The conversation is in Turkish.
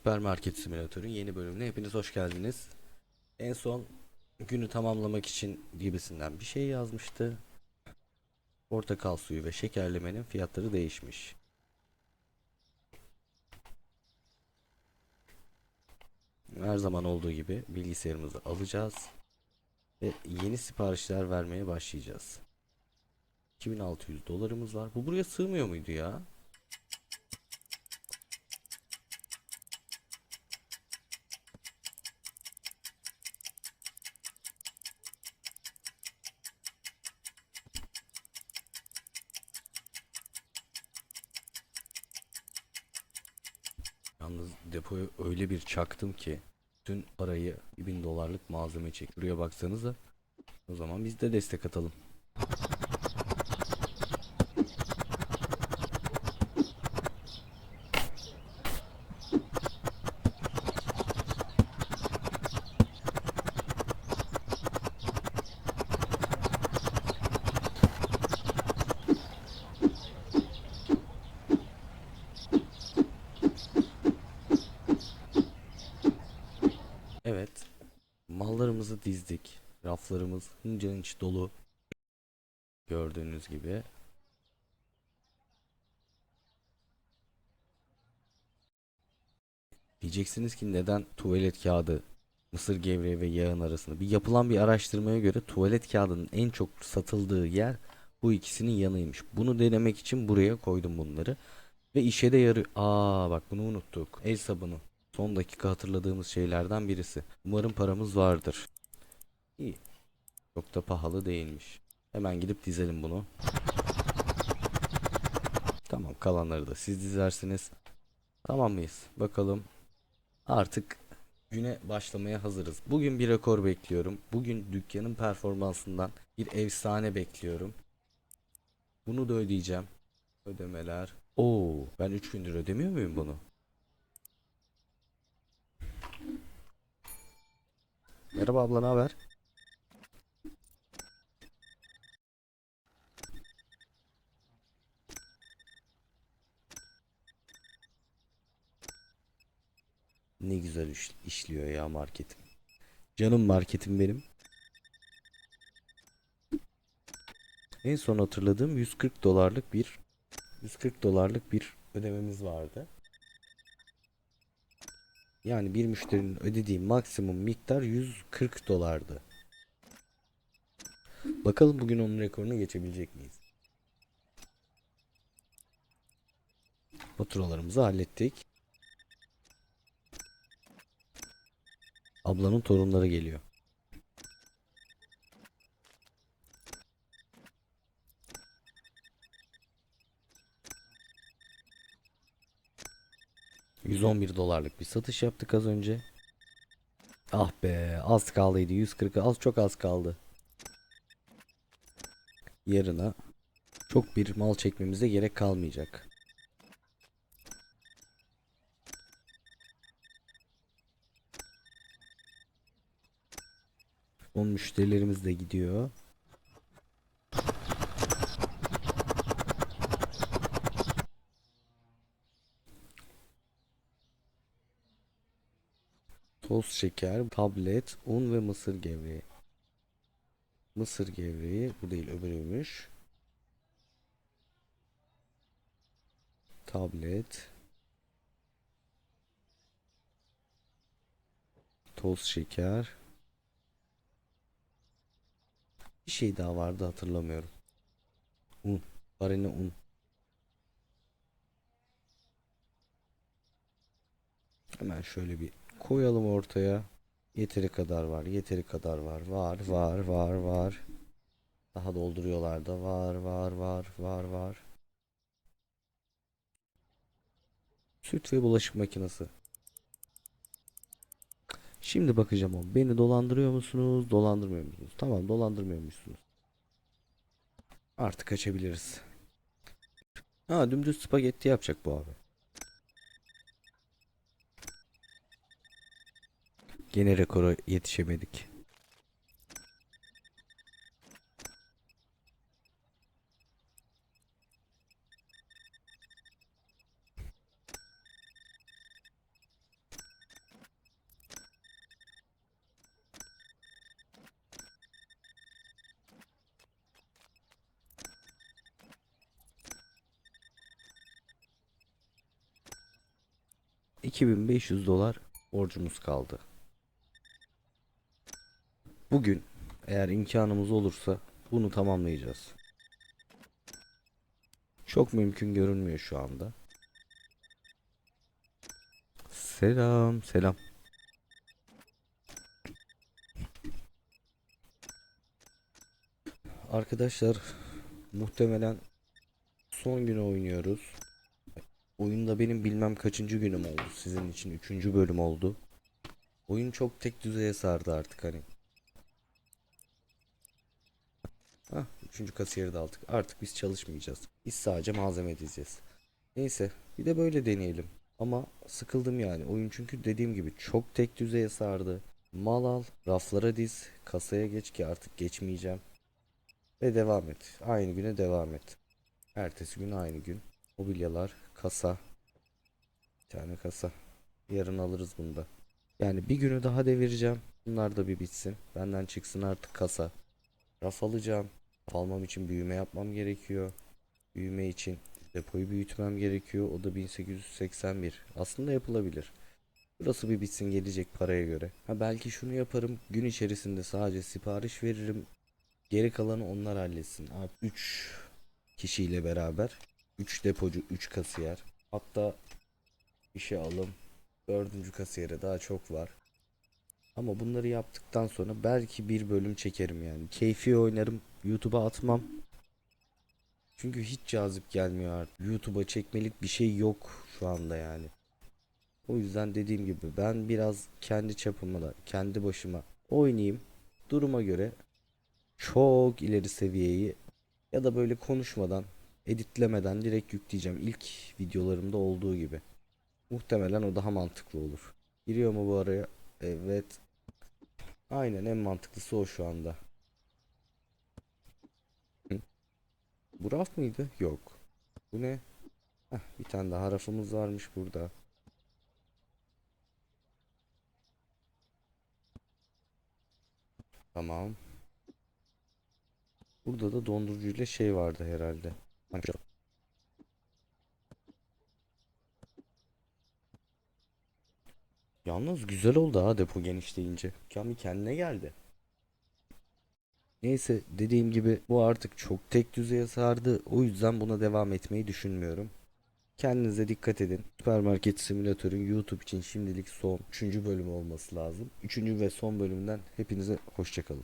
Süpermarket Simülatör'ün yeni bölümüne hepiniz hoş geldiniz. En son günü tamamlamak için gibisinden bir şey yazmıştı. Portakal suyu ve şekerlemenin fiyatları değişmiş. Her zaman olduğu gibi bilgisayarımızı alacağız ve yeni siparişler vermeye başlayacağız. 2600 dolarımız var. Bu buraya sığmıyor muydu ya? Depoyu öyle bir çaktım ki bütün parayı 1000 dolarlık malzeme çek. Buraya baksanıza. O zaman biz de destek atalım. Evet. Mallarımızı dizdik. Raflarımız hınca hınç dolu. Gördüğünüz gibi. Diyeceksiniz ki neden tuvalet kağıdı, mısır gevreği ve yağın arasında? Bir yapılan bir araştırmaya göre tuvalet kağıdının en çok satıldığı yer bu ikisinin yanıymış. Bunu denemek için buraya koydum bunları. Ve işe de yarıyor. Aa bak bunu unuttuk. El sabunu. Son dakika hatırladığımız şeylerden birisi. Umarım paramız vardır. İyi. Çok da pahalı değilmiş. Hemen gidip dizelim bunu. Tamam kalanları da siz dizersiniz. Tamam mıyız? Bakalım. Artık güne başlamaya hazırız. Bugün bir rekor bekliyorum. Bugün dükkanın performansından bir efsane bekliyorum. Bunu da ödeyeceğim. Ödemeler. Oo, ben 3 gündür ödemiyor muyum bunu? Merhaba abla ne haber? Ne güzel iş- işliyor ya marketim. Canım marketim benim. En son hatırladığım 140 dolarlık bir 140 dolarlık bir ödememiz vardı. Yani bir müşterinin ödediği maksimum miktar 140 dolardı. Bakalım bugün onun rekorunu geçebilecek miyiz? Faturalarımızı hallettik. Ablanın torunları geliyor. ...111 dolarlık bir satış yaptık az önce. Ah be az kaldıydı 140 az çok az kaldı. Yarına çok bir mal çekmemize gerek kalmayacak. Son müşterilerimiz de gidiyor. Toz şeker, tablet, un ve mısır gevreği. Mısır gevreği bu değil öbürüymüş. Tablet. Toz şeker. Bir şey daha vardı hatırlamıyorum. Un. Farine un. Hemen şöyle bir koyalım ortaya. Yeteri kadar var. Yeteri kadar var. Var var var var. Daha dolduruyorlar da var var var var var. Süt ve bulaşık makinesi. Şimdi bakacağım o. Beni dolandırıyor musunuz? Dolandırmıyor musunuz? Tamam dolandırmıyormuşsunuz. Artık açabiliriz. Ha dümdüz spagetti yapacak bu abi. Gene rekora yetişemedik. $2500 dolar borcumuz kaldı. Bugün eğer imkanımız olursa bunu tamamlayacağız. Çok mümkün görünmüyor şu anda. Selam, selam. Arkadaşlar muhtemelen son günü oynuyoruz. Oyunda benim bilmem kaçıncı günüm oldu. Sizin için üçüncü bölüm oldu. Oyun çok tek düzeye sardı artık hani. Üçüncü kasiyeri de aldık. Artık biz çalışmayacağız. Biz sadece malzeme dizeceğiz. Neyse, bir de böyle deneyelim. Ama sıkıldım yani. Oyun çünkü dediğim gibi çok tek düzeye sardı. Mal al, raflara diz, kasaya geç ki artık geçmeyeceğim. Ve devam et. Aynı güne devam et. Ertesi gün aynı gün. Mobilyalar, kasa. Bir tane kasa. Yarın alırız bunu da. Yani bir günü daha devireceğim. Bunlar da bir bitsin. Benden çıksın artık kasa. Raf alacağım. Almam için büyüme yapmam gerekiyor. Büyüme için depoyu büyütmem gerekiyor. O da 1881. Aslında yapılabilir. Burası bir bitsin gelecek paraya göre. Ha belki şunu yaparım. Gün içerisinde sadece sipariş veririm. Geri kalanı onlar halletsin. Artık 3 kişiyle beraber 3 depocu, 3 kasiyer. Hatta işe alım. Dördüncü kasiyere daha çok var. Ama bunları yaptıktan sonra belki bir bölüm çekerim yani. Keyfi oynarım. YouTube'a atmam. Çünkü hiç cazip gelmiyor artık. YouTube'a çekmelik bir şey yok şu anda yani. O yüzden dediğim gibi ben biraz kendi çapıma da kendi başıma oynayayım. Duruma göre çok ileri seviyeyi ya da böyle konuşmadan, editlemeden direkt yükleyeceğim. İlk videolarımda olduğu gibi. Muhtemelen o daha mantıklı olur. Giriyor mu bu araya? Evet. Aynen en mantıklısı o şu anda. Bu raf mıydı? Yok. Bu ne? Heh, bir tane daha rafımız varmış burada. Tamam. Burada da dondurucuyla şey vardı herhalde. Hani Yalnız güzel oldu ha depo genişleyince. Kamil kendine geldi. Neyse dediğim gibi bu artık çok tek düzeye sardı. O yüzden buna devam etmeyi düşünmüyorum. Kendinize dikkat edin. Süpermarket simülatörün YouTube için şimdilik son 3. bölüm olması lazım. 3. ve son bölümden hepinize hoşçakalın.